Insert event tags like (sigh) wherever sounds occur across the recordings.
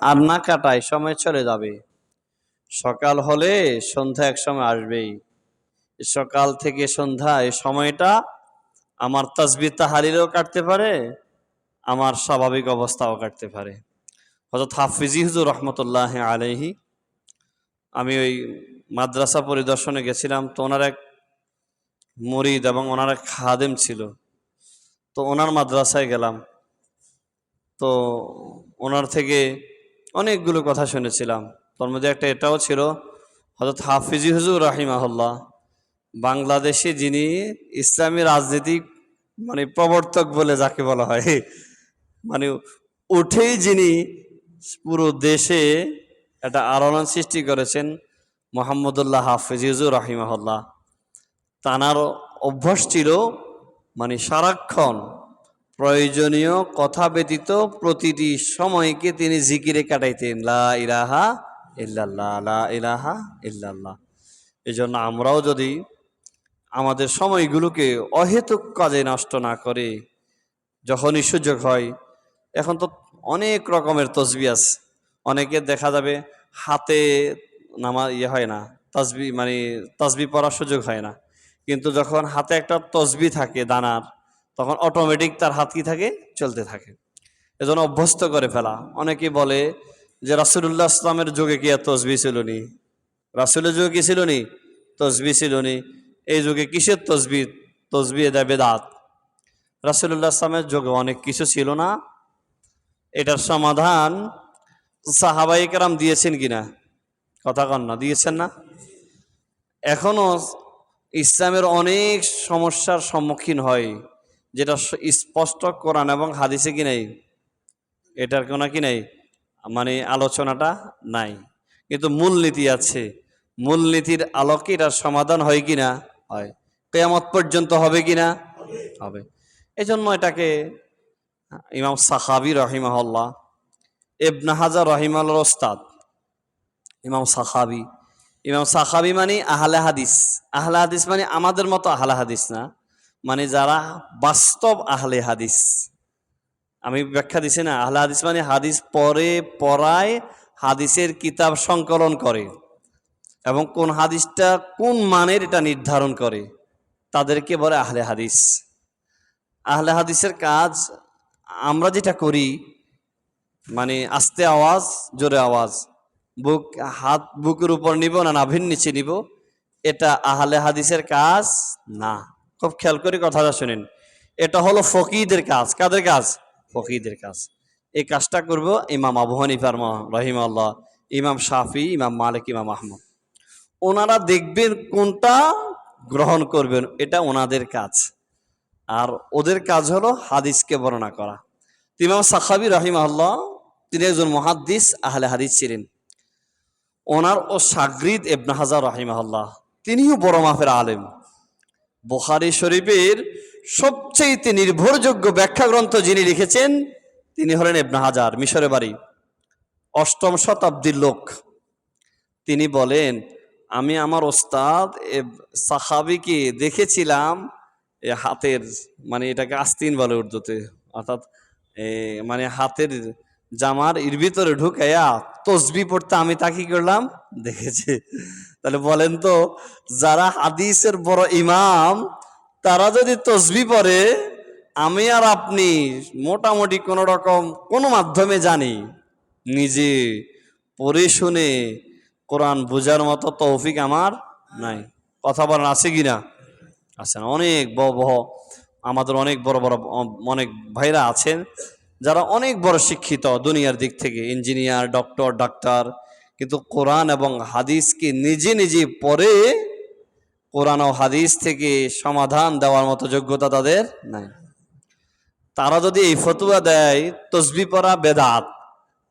আর না কাটায় সময় চলে যাবে। সকাল হলে সন্ধ্যা এক সময় আসবেই। সকাল থেকে সন্ধ্যা এই সময়টা আমার তসবি তাহারিরও কাটতে পারে, আমার স্বাভাবিক অবস্থাও কাটতে পারে। হজরত হাফিজি হুজুর রহমতুল্লাহ আলহি আমি ওই মাদ্রাসা পরিদর্শনে গেছিলাম তো ওনার এক মরিদ এবং ওনার এক খাদেম ছিল। তো ওনার মাদ্রাসায় গেলাম। তো ওনার থেকে অনেকগুলো কথা শুনেছিলাম। তার মধ্যে একটা এটাও ছিল হজরত হাফিজি হুজুর রাহিমাহুল্লাহ, বাংলাদেশে যিনি ইসলামী রাজনীতি মানে প্রবর্তক বলে যাকে বলা হয় মানে উঠেই যিনি পুরো দেশে একটা আলোড়ন সৃষ্টি করেছেন মোহাম্মদুল্লাহ হাফিজ হুজুর রাহিমাহুল্লাহ। তানার অভ্যাস ছিল মানে সারাক্ষণ প্রয়োজনীয় কথা ব্যতীত প্রতিটি সময়কে তিনি জিকিরে কাটাইতেন। লা ইলাহা ইল্লাল্লাহ, লা ইলাহা ইল্লাল্লাহ। এই জন্য আমরাও যদি আমাদের সময়গুলোকে অহেতুক কাজে নষ্ট না করে, যখনই সুযোগ হয়, এখন তো অনেক রকমের তসবি আছে। অনেকে দেখা যাবে হাতে নামা ইয়ে হয় না, তসবি মানে তসবি পড়ার সুযোগ হয় না। কিন্তু যখন হাতে একটা তসবি থাকে দানার তখন অটোমেটিক তার হাত কি থাকে? চলতে থাকে। এজন্য অভ্যস্ত করে ফেলা। অনেকে বলে যে, রাসুলুল্লাহ ইসলামের যুগে কি আর তসবি ছিল নি? রাসুলের যুগে কি ছিল নি? তসবি ছিল নি। এই যুগে কিসের তসবি? তসবি এদা বেদাত। রাসুলুল্লাহ ইসলামের যুগে অনেক কিছু ছিল না। এটার সমাধান সাহাবাই কেরাম দিয়েছেন কিনা কথা কন না, দিয়েছেন না? এখনও ইসলামের অনেক সমস্যার সম্মুখীন হয়। যেটা স্পষ্ট কোরআন এবং হাদিসে কি নেই? এটার কোনো কি নেই? মানে আলোচনাটা নাই। কিন্তু মূলনীতি আছে। মূলনীতির আলোকে এটার সমাধান হয় কি না? হয়। কেয়ামত পর্যন্ত হবে কি না? হবে। এই জন্য এটাকে, ইমাম সাহাবি রহিমাহল্লাহ এবনা হাজার রহিমাল্লার ওস্তাদ, ইমাম সাহাবি ইমাম সাহাবি মানে আহলে হাদিস। আহলে হাদিস মানে আমাদের মতো আহলে হাদিস না। মানে যারা বাস্তব আহলে হাদিস। আমি ব্যাখ্যা দিছি না, আহলে হাদিস মানে হাদিস পরে পড়ায় হাদিসের কিতাব সংকলন করে এবং কোন হাদিসটা কোন মানের এটা নির্ধারণ করে, তাদেরকে বলে আহলে হাদিস। আহলে হাদিসের কাজ আমরা যেটা করি মানে আস্তে আওয়াজ, জোরে আওয়াজ, বুক, হাত, বুকের উপর নিব না, নাভির নিচে নিব, এটা আহলে হাদিসের কাজ না। খুব খেয়াল করে কথাটা শুনেন। এটা হলো ফকিদের কাজ। কাদের কাজ? ফকিদের কাজ। এই কাজটা করব ইমাম আবু হানিফার রহিম আল্লাহ ইমাম শাফি, ইমাম মালিক, ইমাম আহমদ। ওনারা দেখবেন কোনটা গ্রহণ করবেন, এটা ওনাদের কাজ। আর ওদের কাজ হলো হাদিসকে বর্ণনা করা। ইমাম সাখাবি রহিম আল্লাহ তিনি একজন মহাদ্দিস, আহলে হাদিস ছিলেন। ওনার ও সাগরিদ এবনা হাজার রাহিমাল্লাহ তিনিও বড় মাফের আলেম। বুখারি শরীফের সবচেয়ে নির্ভরযোগ্য ব্যাখ্যা গ্রন্থ যিনি লিখেছেন, তিনি হলেন এবনা হাজার মিশরে বাড়ি। অষ্টম শতাব্দীর লোক। তিনি বলেন, আমি আমার ওস্তাদ সাহাবিকে দেখেছিলাম হাতের মানে এটাকে আস্তিন বলে উর্দুতে, অর্থাৎ মানে হাতের জামার এর ভিতরে ঢুকাইয়া তসবি পড়তে আমি তা কি করলাম? দেখেছি। তাহলে বলেন তো, যারা হাদিসের বড় ইমাম, তারা যদি তসবি পড়ে, আমি আর আপনি মোটামুটি কোনো রকম কোনো মাধ্যমে জানি, নিজে পড়ে শুনে কোরআন বোঝার মতো তৌফিক আমার নাই। কথা বলেন আছে কি না? আছে অনেক বড় বড়, আমাদের অনেক বড় বড়, অনেক ভাইরা আছেন। যারা অনেক বড় শিক্ষিত দুনিয়ার দিক থেকে, ইঞ্জিনিয়ার, ডক্টর, ডাক্তার, কিন্তু কোরআন এবং হাদিসকে নিজে নিজে পড়ে কোরআন ও হাদিস থেকে সমাধান দেওয়ার মতো যোগ্যতা তাদের নাই। তারা যদি এই ফতুয়া দেয়, তসবি পড়া বেদাত,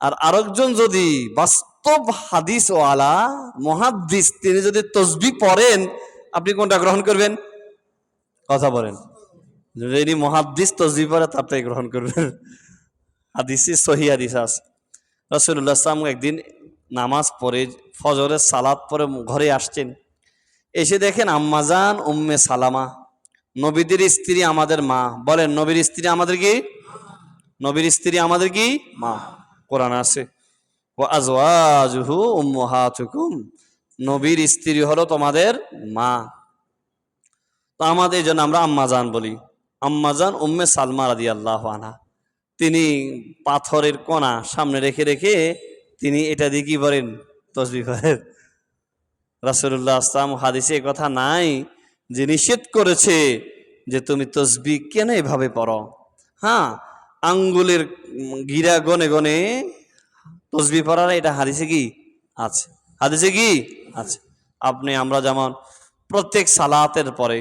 আর আরেকজন যদি বাস্তব হাদিস ও আলা মহাদ্দিস, তিনি যদি তসবি পড়েন, আপনি কোনটা গ্রহণ করবেন? কথা বলেন। যিনি মহাদ্দিস, তসবি পড়ে তারটাই গ্রহণ করবেন। হাদিসি সহি হাদিস আছে। রসুল্লাহ সালাম একদিন নামাজ পড়ে, ফজরের সালাদ পরে ঘরে আসছেন। এসে দেখেন আম্মাজান উম্মে সালামা। নবীদের স্ত্রী আমাদের মা। বলেন, নবীর স্ত্রী আমাদের কি? নবীর স্ত্রী আমাদের কি? মা। কোরআন আছে। নবীর স্ত্রী হলো তোমাদের মা। তো আমাদের জন্য আমরা আম্মাজান বলি। আম্মাজান উম্মে সালমা রাদি আল্লাহ আনা তিনি পাথরের কণা সামনে রেখে রেখে তিনি এটা দিয়ে কি করেন? তসবি করেন। রাসুল্লাহ আসলাম হাদিসে কথা নাই যে নিষেধ করেছে যে তুমি তসবি কেন এভাবে পড়ো? হ্যাঁ আঙ্গুলের গিরা গনে গনে তসবি পড়ার এটা হাদিসে কি আছে? হাদিসে কি আছে? আপনি, আমরা যেমন প্রত্যেক সালাতের পরে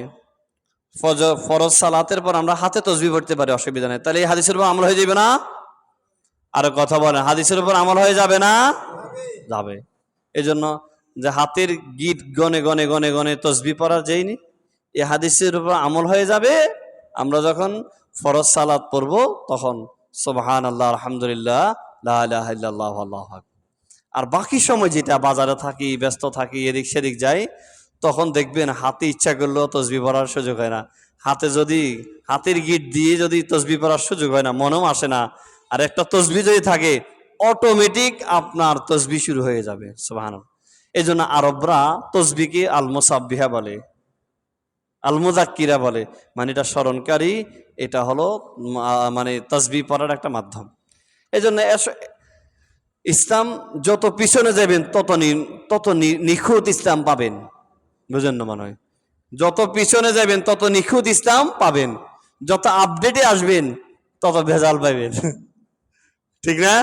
ফরজ সালাতের পর আমরা হাতে তসবি পড়তে পারি, অসুবিধা নেই। তাহলে এই হাদিসের উপর আমল হয়ে যাবে না? আরও কথা বলেন, হাদিসের উপর আমল হয়ে যাবে না? যাবে। এই জন্য যে হাতের গীত গনে গনে গনে গনে তসবি পড়ার যেইনি এই হাদিসের উপর আমল হয়ে যাবে। আমরা যখন ফরজ সালাত পড়ব, তখন সোবাহান আল্লাহ আলহামদুলিল্লাহ আল্লাহু। আর বাকি সময় যেটা বাজারে থাকি, ব্যস্ত থাকি, এদিক সেদিক যাই তখন দেখবেন হাতে ইচ্ছা করলেও তসবি পড়ার সুযোগ হয় না। হাতে যদি, হাতের গিট দিয়ে যদি তসবি পড়ার সুযোগ হয় না, মনেও আসে না। আর একটা তসবি যদি থাকে অটোমেটিক আপনার তসবি শুরু হয়ে যাবে সুবাহান এই জন্য আরবরা তসবিকে আল মোসাব্বিহা বলে আল মুজাক্কিরা বলে। মানে এটা স্মরণকারী, এটা হলো মানে তসবি পড়ার একটা মাধ্যম। এই জন্য ইসলাম যত পিছনে যাবেন, তত তত নিখুঁত ইসলাম পাবেন। বুঝেন না মনে হয়। যত পিছনে যাবেন তত নিখুঁত ইসলাম পাবেন। যত আপডেটে আসবেন, তত ভেজাল পাবেন (laughs) ঠিক না?